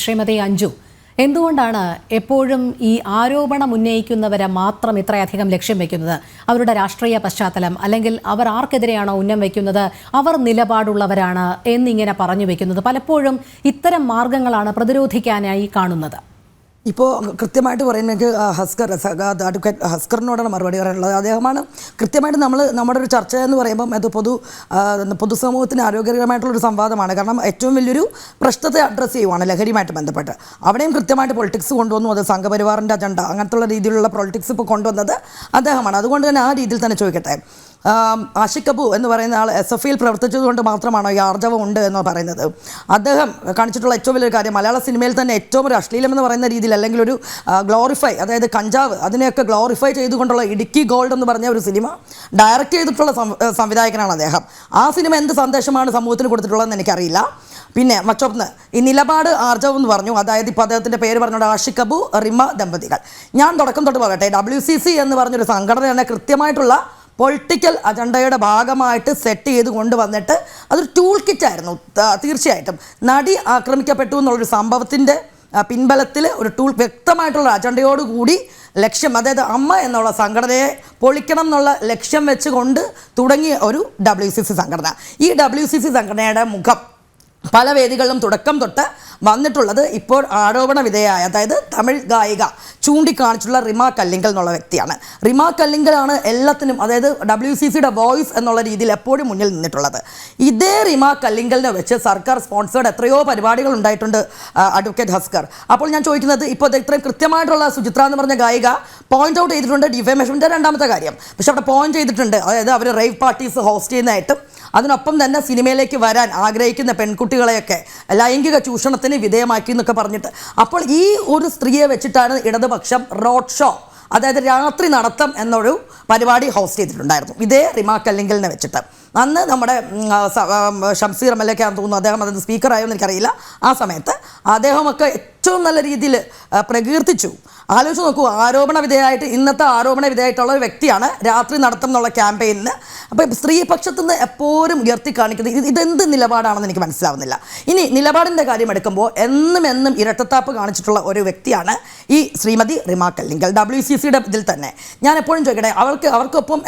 ശ്രീമതി അഞ്ജു എന്തുകൊണ്ടാണ് എപ്പോഴും ഈ ആരോപണം ഉന്നയിക്കുന്നവരെ മാത്രം ഇത്രയധികം ലക്ഷ്യം വെക്കുന്നത്? അവരുടെ രാഷ്ട്രീയ പശ്ചാത്തലം അല്ലെങ്കിൽ അവർ ആർക്കെതിരെയാണോ ഉന്നം വയ്ക്കുന്നത് അവർ നിലപാടുള്ളവരാണ് എന്നിങ്ങനെ പറഞ്ഞു വെക്കുന്നത്. പലപ്പോഴും ഇത്തരം മാർഗങ്ങളാണ് പ്രതിരോധിക്കാനായി കാണുന്നത്. ഇപ്പോൾ കൃത്യമായിട്ട് പറയുന്നത് ഹസ്കർ അഡ്വക്കേറ്റ് ഹസ്കറിനോടാണ് മറുപടി പറയാനുള്ളത്. അദ്ദേഹമാണ് കൃത്യമായിട്ട് നമ്മൾ നമ്മുടെ ഒരു ചർച്ച എന്ന് പറയുമ്പം അത് പൊതു പൊതുസമൂഹത്തിന് ആരോഗ്യകരമായിട്ടുള്ളൊരു സംവാദമാണ്. കാരണം ഏറ്റവും വലിയൊരു പ്രശ്നത്തെ അഡ്രസ്സ് ചെയ്യുവാണ് ലഹരിയുമായിട്ട് ബന്ധപ്പെട്ട്. അവിടെയും കൃത്യമായിട്ട് പൊളിറ്റിക്സ് കൊണ്ടുവന്നു. അത് സംഘപരിവാറിന്റെ അജണ്ട അങ്ങനത്തുള്ള രീതിയിലുള്ള പൊളിറ്റിക്സ് ഇപ്പോൾ കൊണ്ടുവന്നത് അദ്ദേഹമാണ്. അതുകൊണ്ട് തന്നെ ആ രീതിയിൽ തന്നെ ചോദിക്കട്ടെ. ആഷിഖ് കപൂർ എന്ന് പറയുന്ന ആൾ എസ് എഫ് ഐയിൽ പ്രവർത്തിച്ചതുകൊണ്ട് മാത്രമാണോ ഈ ആർജവം ഉണ്ട് എന്ന് പറയുന്നത്? അദ്ദേഹം കാണിച്ചിട്ടുള്ള ഏറ്റവും വലിയൊരു കാര്യം മലയാള സിനിമയിൽ തന്നെ ഏറ്റവും ഒരു അശ്ലീലം എന്ന് പറയുന്ന രീതിയിൽ അല്ലെങ്കിൽ ഒരു ഗ്ലോറിഫൈ അതായത് കഞ്ചാവ് അതിനെയൊക്കെ ഗ്ലോറിഫൈ ചെയ്തുകൊണ്ടുള്ള ഇടുക്കി ഗോൾഡ് എന്ന് പറഞ്ഞ ഒരു സിനിമ ഡയറക്റ്റ് ചെയ്തിട്ടുള്ള സംവിധായകനാണ് അദ്ദേഹം. ആ സിനിമ എന്ത് സന്ദേശമാണ് സമൂഹത്തിന് കൊടുത്തിട്ടുള്ളതെന്ന് എനിക്കറിയില്ല. പിന്നെ മറ്റൊന്ന് ഈ നിലപാട് ആർജവം എന്ന് പറഞ്ഞു. അതായത് ഇപ്പോൾ അദ്ദേഹത്തിന്റെ പേര് പറഞ്ഞുകൊണ്ട് ആഷിഖ് കബു റിമ ദമ്പതികൾ. ഞാൻ തുടക്കം തൊട്ട് പറയട്ടെ ഡബ്ല്യു സി സി എന്ന് പറഞ്ഞൊരു സംഘടന തന്നെ കൃത്യമായിട്ടുള്ള പൊളിറ്റിക്കൽ അജണ്ടയുടെ ഭാഗമായിട്ട് സെറ്റ് ചെയ്ത് കൊണ്ടുവന്നിട്ട് അതൊരു ടൂൾ കിറ്റായിരുന്നു തീർച്ചയായിട്ടും. നടി ആക്രമിക്കപ്പെട്ടു എന്നുള്ളൊരു സംഭവത്തിന്റെ പിൻബലത്തിൽ ഒരു ടൂൾ വ്യക്തമായിട്ടുള്ള അജണ്ടയോടുകൂടി ലക്ഷ്യം അതായത് അമ്മ എന്നുള്ള സംഘടനയെ പൊളിക്കണം എന്നുള്ള ലക്ഷ്യം വെച്ചുകൊണ്ട് തുടങ്ങിയ ഒരു ഡബ്ല്യു സി സി സംഘടന. ഈ ഡബ്ല്യു സി സി സംഘടനയുടെ മുഖം പല വേദികളിലും തുടക്കം തൊട്ട് വന്നിട്ടുള്ളത് ഇപ്പോൾ ആരോപണ വിധേയായ അതായത് തമിഴ് ഗായിക ചൂണ്ടിക്കാണിച്ചുള്ള റിമ കല്ലിങ്കൽ എന്നുള്ള വ്യക്തിയാണ്. റിമ കല്ലിങ്കലാണ് എല്ലാത്തിനും അതായത് ഡബ്ല്യു സി സിയുടെ വോയിസ് എന്നുള്ള രീതിയിൽ എപ്പോഴും മുന്നിൽ നിന്നിട്ടുള്ളത്. ഇതേ റിമ കല്ലിങ്കലിനെ വെച്ച് സർക്കാർ സ്പോൺസേഡ് എത്രയോ പരിപാടികൾ ഉണ്ടായിട്ടുണ്ട് അഡ്വക്കേറ്റ് ഹസ്കർ. അപ്പോൾ ഞാൻ ചോദിക്കുന്നത് ഇപ്പോൾ ഇത് ഇത്രയും കൃത്യമായിട്ടുള്ള സുചിത്ര എന്ന് പറഞ്ഞ ഗായിക പോയിന്റ് ഔട്ട് ചെയ്തിട്ടുണ്ട് ഡിഫേമേഷന്റെ രണ്ടാമത്തെ കാര്യം. പക്ഷെ അവിടെ പോയിന്റ് ചെയ്തിട്ടുണ്ട് അതായത് അവർ റേവ് പാർട്ടീസ് ഹോസ്റ്റ് ചെയ്യുന്നതായിട്ടും അതിനൊപ്പം തന്നെ സിനിമയിലേക്ക് വരാൻ ആഗ്രഹിക്കുന്ന പെൺകുട്ടികളെയൊക്കെ ലൈംഗിക ചൂഷണത്തിന് വിധേയമാക്കി എന്നൊക്കെ പറഞ്ഞിട്ട്. അപ്പോൾ ഈ ഒരു സ്ത്രീയെ വെച്ചിട്ടാണ് ഇടതുപക്ഷം റോഡ് ഷോ അതായത് രാത്രി നടത്തം എന്നൊരു പരിപാടി ഹോസ്റ്റ് ചെയ്തിട്ടുണ്ടായിരുന്നു. ഇതേ റിമാ കല്ലിങ്കലിനെ വെച്ചിട്ട്. അന്ന് നമ്മുടെ ഷംസീർ എം എൽ എക്കാന്ന് തോന്നുന്നു. അദ്ദേഹം അതിന് സ്പീക്കറായോ എന്ന് എനിക്കറിയില്ല. ആ സമയത്ത് അദ്ദേഹമൊക്കെ ഏറ്റവും നല്ല രീതിയിൽ പ്രകീർത്തിച്ചു. ആലോചിച്ച് നോക്കൂ ആരോപണ വിധേയമായിട്ട് ഇന്നത്തെ ആരോപണ വിധേയമായിട്ടുള്ള ഒരു വ്യക്തിയാണ് രാത്രി നടത്തണം എന്നുള്ള ക്യാമ്പയിനിൽ. അപ്പോൾ സ്ത്രീപക്ഷത്തു നിന്ന് എപ്പോഴും ഉയർത്തി കാണിക്കുന്നത് ഇത് ഇതെന്ത് നിലപാടാണെന്ന് എനിക്ക് മനസ്സിലാവുന്നില്ല. ഇനി നിലപാടിന്റെ കാര്യം എടുക്കുമ്പോൾ എന്നും എന്നും ഇരട്ടത്താപ്പ് കാണിച്ചിട്ടുള്ള ഒരു വ്യക്തിയാണ് ഈ ശ്രീമതി റിമാ കല്ലിങ്കൽ ഡബ്ല്യു സി സിയുടെ ഇതിൽ തന്നെ. ഞാൻ എപ്പോഴും ചോദിക്കട്ടെ അവൾക്ക് അവർക്കൊപ്പം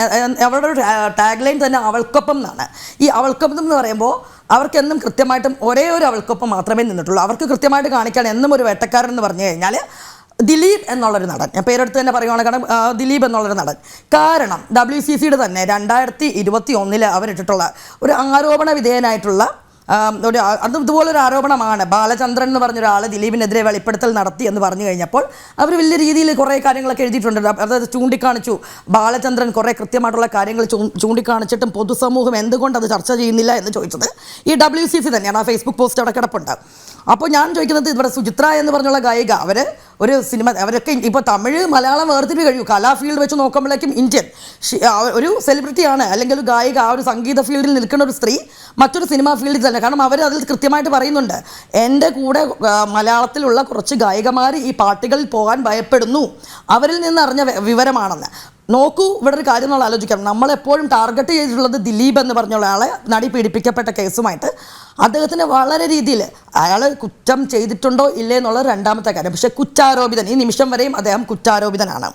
അവരുടെ ടാഗ് ലൈൻ തന്നെ അവൾക്കൊപ്പം എന്നാണ്. ഈ അവൾക്കൊപ്പം എന്ന് പറയുമ്പോൾ അവർക്കെന്നും കൃത്യമായിട്ടും ഒരേ ഒരു അവൾക്കൊപ്പം മാത്രമേ നിന്നിട്ടുള്ളൂ. അവർക്ക് കൃത്യമായിട്ട് കാണിക്കാൻ എന്നും ഒരു വേട്ടക്കാരൻ എന്ന് പറഞ്ഞു കഴിഞ്ഞാൽ ദിലീപ് എന്നുള്ളൊരു നടൻ. ഞാൻ പേരെടുത്ത് തന്നെ പറയുവാണ് കാരണം ദിലീപ് എന്നുള്ളൊരു നടൻ. കാരണം ഡബ്ല്യു സി സിയുടെ തന്നെ രണ്ടായിരത്തി ഇരുപത്തി ഒന്നിൽ അവരിട്ടിട്ടുള്ള ഒരു ആരോപണ വിധേയനായിട്ടുള്ള ഒരു അത് ഇതുപോലൊരു ആരോപണമാണ്. ബാലചന്ദ്രൻ എന്ന് പറഞ്ഞ ഒരാൾ ദിലീപിനെതിരെ വെളിപ്പെടുത്തൽ നടത്തി എന്ന് പറഞ്ഞു കഴിഞ്ഞപ്പോൾ അവർ വലിയ രീതിയിൽ കുറേ കാര്യങ്ങളൊക്കെ എഴുതിയിട്ടുണ്ട്. അതായത് ചൂണ്ടിക്കാണിച്ചു. ബാലചന്ദ്രൻ കുറേ കൃത്യമായിട്ടുള്ള കാര്യങ്ങൾ ചൂണ്ടിക്കാണിച്ചിട്ടും പൊതുസമൂഹം എന്തുകൊണ്ട് അത് ചർച്ച ചെയ്യുന്നില്ല എന്ന് ചോദിച്ചത് ഈ ഡബ്ല്യു സി സി തന്നെയാണ്. ആ ഫേസ്ബുക്ക് പോസ്റ്റ് അവിടെ കിടപ്പുണ്ട്. അപ്പോൾ ഞാൻ ചോദിക്കുന്നത് ഇവിടെ സുചിത്ര എന്ന് പറഞ്ഞുള്ള ഗായിക അവർ ഒരു സിനിമ അവരൊക്കെ ഇപ്പോൾ തമിഴ് മലയാളം വേർതിരിവ് കഴിയൂ. കലാ ഫീൽഡ് വെച്ച് നോക്കുമ്പോഴേക്കും ഇന്ത്യൻ. ഒരു സെലിബ്രിറ്റിയാണ് അല്ലെങ്കിൽ ഒരു ഗായിക ആ ഒരു സംഗീത ഫീൽഡിൽ നിൽക്കുന്ന ഒരു സ്ത്രീ മറ്റൊരു സിനിമാ ഫീൽഡിൽ തന്നെ. കാരണം അവർ അതിൽ കൃത്യമായിട്ട് പറയുന്നുണ്ട്. എന്റെ കൂടെ മലയാളത്തിലുള്ള കുറച്ച് ഗായികമാർ ഈ പാട്ടുകളിൽ പോകാൻ ഭയപ്പെടുന്നു. അവരിൽ നിന്ന് അറിഞ്ഞ വിവരമാണെന്ന്. നോക്കൂ ഇവിടെ ഒരു കാര്യം നമ്മൾ ആലോചിക്കാം. നമ്മളെപ്പോഴും ടാർഗറ്റ് ചെയ്തിട്ടുള്ളത് ദിലീപ് എന്ന് പറഞ്ഞുള്ള ആളെ നടി പീഡിപ്പിക്കപ്പെട്ട കേസുമായിട്ട്. അദ്ദേഹത്തിന് വളരെ രീതിയിൽ അയാൾ കുറ്റം ചെയ്തിട്ടുണ്ടോ ഇല്ലേ എന്നുള്ള രണ്ടാമത്തെ കാര്യം. പക്ഷേ കുറ്റാരോപിതൻ ഈ നിമിഷം വരെയും അദ്ദേഹം കുറ്റാരോപിതനാണ്.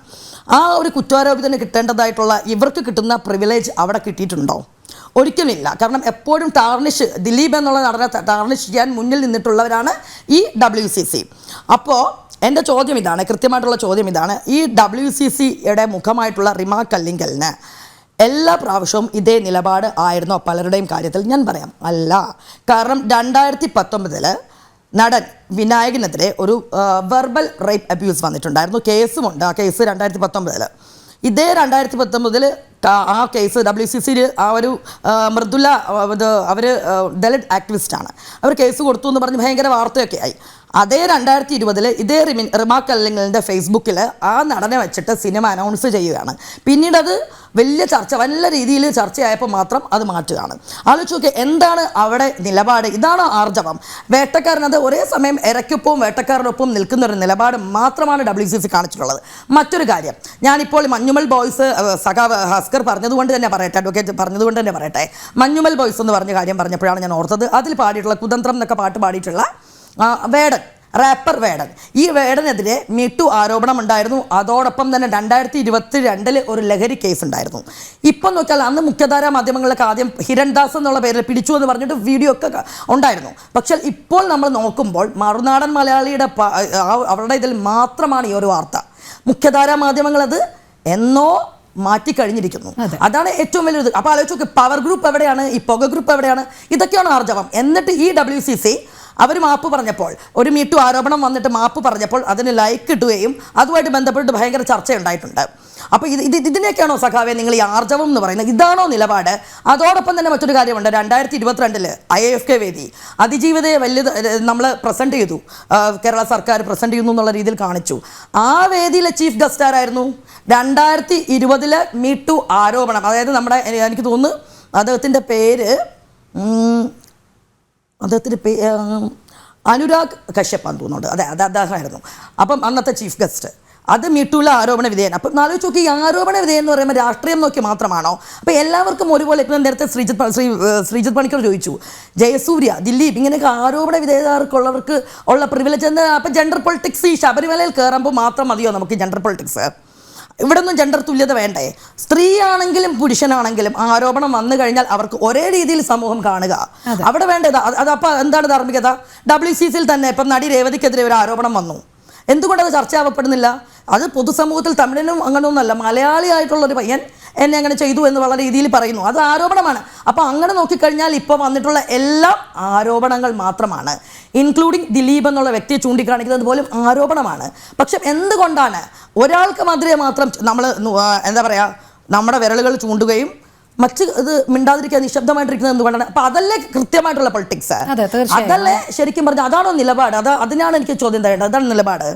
ആ ഒരു കുറ്റാരോപിതന് കിട്ടേണ്ടതായിട്ടുള്ള ഇവർക്ക് കിട്ടുന്ന പ്രിവിലേജ് അവിടെ കിട്ടിയിട്ടുണ്ടോ? ഒരിക്കലുമില്ല കാരണം എപ്പോഴും ടാർണിഷ് ദിലീപ് എന്നുള്ള നടനെ ടാർണിഷ് ചെയ്യാൻ മുന്നിൽ നിന്നിട്ടുള്ളവരാണ് ഈ ഡബ്ല്യു സി സി അപ്പോൾ എന്റെ ചോദ്യം ഇതാണ് കൃത്യമായിട്ടുള്ള ചോദ്യം ഇതാണ്. ഈ ഡബ്ല്യു സി സിയുടെ മുഖമായിട്ടുള്ള റിമാ കല്ലിങ്കലിന് എല്ലാ പ്രാവശ്യവും ഇതേ നിലപാട് ആയിരുന്നോ പലരുടെയും കാര്യത്തിൽ? ഞാൻ പറയാം അല്ല. കാരണം രണ്ടായിരത്തി പത്തൊമ്പതിൽ നടൻ വിനായകനെതിരെ ഒരു വെർബൽ റേപ്പ് അബ്യൂസ് വന്നിട്ടുണ്ടായിരുന്നു. കേസുമുണ്ട് ആ കേസ് രണ്ടായിരത്തി പത്തൊമ്പതിൽ ഇതേ രണ്ടായിരത്തി പത്തൊമ്പതിൽ ആ കേസ് ഡബ്ല്യു സി സിയിൽ ആ ഒരു മൃദുല അവർ ദളിത് ആക്ടിവിസ്റ്റാണ്. അവർ കേസ് കൊടുത്തു എന്ന് പറഞ്ഞ് ഭയങ്കര വാർത്തയൊക്കെ ആയി. അതേ രണ്ടായിരത്തി ഇരുപതിൽ ഇതേ റിമിൻ റിമാ കല്ലിങ്ങലിന്റെ ഫേസ്ബുക്കിൽ ആ നടനെ വെച്ചിട്ട് സിനിമ അനൗൺസ് ചെയ്യുകയാണ്. പിന്നീട് അത് വലിയ ചർച്ച നല്ല രീതിയിൽ ചർച്ചയായപ്പോൾ മാത്രം അത് മാറ്റുകയാണ്. ആലോചിച്ച് നോക്കിയാൽ എന്താണ് അവിടെ നിലപാട്? ഇതാണ് ആർജവം. വേട്ടക്കാരനത് ഒരേ സമയം ഇരയ്ക്കൊപ്പവും വേട്ടക്കാരനൊപ്പം നിൽക്കുന്ന ഒരു നിലപാട് മാത്രമാണ് ഡബ്ല്യു സി സി കാണിച്ചിട്ടുള്ളത്. മറ്റൊരു കാര്യം ഞാനിപ്പോൾ മഞ്ഞുമൽ ബോയ്സ് സഖാവ് ഹസ്കർ പറഞ്ഞതുകൊണ്ട് തന്നെ പറയട്ടെ അഡ്വക്കേറ്റ് പറഞ്ഞതുകൊണ്ട് തന്നെ പറയട്ടെ. മഞ്ഞുമൽ ബോയ്സ് എന്ന് പറഞ്ഞ കാര്യം പറഞ്ഞപ്പോഴാണ് ഞാൻ ഓർത്തത്. അതിൽ പാടിയിട്ടുള്ള കുതന്ത്രം എന്നൊക്കെ പാട്ട് പാടിയിട്ടുള്ള വേടൻ. റാപ്പർ വേടൻ. ഈ വേടനെതിരെ മീട്ടു ആരോപണം ഉണ്ടായിരുന്നു അതോടൊപ്പം തന്നെ രണ്ടായിരത്തി ഇരുപത്തി രണ്ടിൽ ഒരു ലഹരി കേസ് ഉണ്ടായിരുന്നു ഇപ്പം നോക്കിയാൽ അന്ന് മുഖ്യധാരാ മാധ്യമങ്ങളിലൊക്കെ ആദ്യം ഹിരൺദാസ് എന്നുള്ള പേരിൽ പിടിച്ചു എന്ന് പറഞ്ഞിട്ട് വീഡിയോ ഒക്കെ ഉണ്ടായിരുന്നു. പക്ഷേ ഇപ്പോൾ നമ്മൾ നോക്കുമ്പോൾ മറുനാടൻ മലയാളിയുടെ അവരുടെ ഇതിൽ മാത്രമാണ് ഈ ഒരു വാർത്ത. മുഖ്യധാരാ മാധ്യമങ്ങളത് എന്നോ മാറ്റിക്കഴിഞ്ഞിരിക്കുന്നു കഴിഞ്ഞിരിക്കുന്നു. അതാണ് ഏറ്റവും വലിയത് അപ്പോൾ ആലോചിച്ച് നോക്ക് പവർ ഗ്രൂപ്പ് എവിടെയാണ്? ഈ പുക ഗ്രൂപ്പ് എവിടെയാണ്? ഇതൊക്കെയാണ് ആർജവം. എന്നിട്ട് ഈ ഡബ്ല്യു സി സി അവർ മാപ്പ് പറഞ്ഞപ്പോൾ ഒരു മീറ്റു ആരോപണം വന്നിട്ട് മാപ്പ് പറഞ്ഞപ്പോൾ അതിന് ലൈക്ക് കിട്ടുകയും അതുമായിട്ട് ബന്ധപ്പെട്ട് ഭയങ്കര ചർച്ചയുണ്ടായിട്ടുണ്ട്. അപ്പോൾ ഇത് ഇത് ഇതിനൊക്കെയാണോ സഖാവെ നിങ്ങൾ ഈ ആർജവം എന്ന് പറയുന്നത്? ഇതാണോ നിലപാട്? അതോടൊപ്പം തന്നെ മറ്റൊരു കാര്യമുണ്ട്. രണ്ടായിരത്തി ഇരുപത്തിരണ്ടിൽ ഐ എഫ് കെ വേദി അതിജീവിതയെ വലിയ നമ്മൾ പ്രസന്റ് ചെയ്തു. കേരള സർക്കാർ പ്രസന്റ് ചെയ്യുന്നു എന്നുള്ള രീതിയിൽ കാണിച്ചു. ആ വേദിയിലെ ചീഫ് ഗസ്റ്റ് ആരായിരുന്നു? രണ്ടായിരത്തി ഇരുപതിലെ മീട്ടു ആരോപണം. അതായത് നമ്മുടെ എനിക്ക് തോന്നുന്നു അദ്ദേഹത്തിന്റെ പേര് അദ്ദേഹത്തിന്റെ പേ അനുരാഗ് കശ്യപ്പാന്ന് തോന്നുന്നുണ്ട്. അതെ അത് അദ്ദേഹമായിരുന്നു. അപ്പം അന്നത്തെ ചീഫ് ഗസ്റ്റ്. അത് മീട്ടുള്ള ആരോപണ വിധേയൻ. അപ്പം ആലോചിച്ച് നോക്കി ഈ ആരോപണ വിധേയൻ എന്ന് പറയുമ്പോൾ രാഷ്ട്രീയം നോക്കി മാത്രമാണോ? അപ്പോൾ എല്ലാവർക്കും ഒരുപോലെ ഇപ്പം നേരത്തെ ശ്രീജിത് ശ്രീ ശ്രീജിത് പണിക്കർ ചോദിച്ചു ജയസൂര്യ ദിലീപ് ഇങ്ങനെയൊക്കെ ആരോപണ വിധേയർക്കുള്ളവർക്ക് ഉള്ള പ്രിവിലേജ് എന്ന് അപ്പം ജെൻഡർ പൊളിറ്റിക്സ് ഈ ശബരിമലയിൽ കയറുമ്പോൾ മാത്രം മതിയോ നമുക്ക് ജെൻഡർ പൊളിറ്റിക്സ് ഇവിടെ ഒന്നും ജെൻഡർ തുല്യത വേണ്ടേ? സ്ത്രീയാണെങ്കിലും പുരുഷനാണെങ്കിലും ആരോപണം വന്നു കഴിഞ്ഞാൽ അവർക്ക് ഒരേ രീതിയിൽ സമൂഹം കാണുക. അവിടെ വേണ്ടത് അതപ്പോൾ എന്താണ് ധാർമ്മികത? ഡബ്ല്യു സി സിയിൽ തന്നെ ഇപ്പം നടി രേവതിക്കെതിരെ ഒരു ആരോപണം വന്നു. എന്തുകൊണ്ടത് ചർച്ചയാവപ്പെടുന്നില്ല? അത് പൊതുസമൂഹത്തിൽ തമിഴനും അങ്ങനെയൊന്നുമല്ല മലയാളിയായിട്ടുള്ള ഒരു പയ്യൻ എന്നെ അങ്ങനെ ചെയ്തു എന്ന് വളരെ രീതിയിൽ പറയുന്നു. അത് ആരോപണമാണ്. അപ്പോൾ അങ്ങനെ നോക്കിക്കഴിഞ്ഞാൽ ഇപ്പോൾ വന്നിട്ടുള്ള എല്ലാ ആരോപണങ്ങൾ മാത്രമാണ്. ഇൻക്ലൂഡിങ് ദിലീപ് എന്നുള്ള വ്യക്തിയെ ചൂണ്ടിക്കാണിക്കുന്നത് പോലും ആരോപണമാണ്. പക്ഷെ എന്തുകൊണ്ടാണ് ഒരാൾക്ക് മാത്രമേ മാത്രം നമ്മൾ എന്താ പറയുക നമ്മുടെ വിരലുകൾ ചൂണ്ടുകയും മറ്റ് ഇത് മിണ്ടാതിരിക്കാൻ നിശബ്ദമായിട്ടിരിക്കുന്നത് എന്തുകൊണ്ടാണ്? അപ്പൊ അതല്ലേ കൃത്യമായിട്ടുള്ള പൊളിറ്റിക്സ്. അതല്ലേ ശരിക്കും പറഞ്ഞാൽ അതാണോ നിലപാട്? അത് അതിനാണ് എനിക്ക് ചോദ്യം തരേണ്ടത്. അതാണ് നിലപാട്.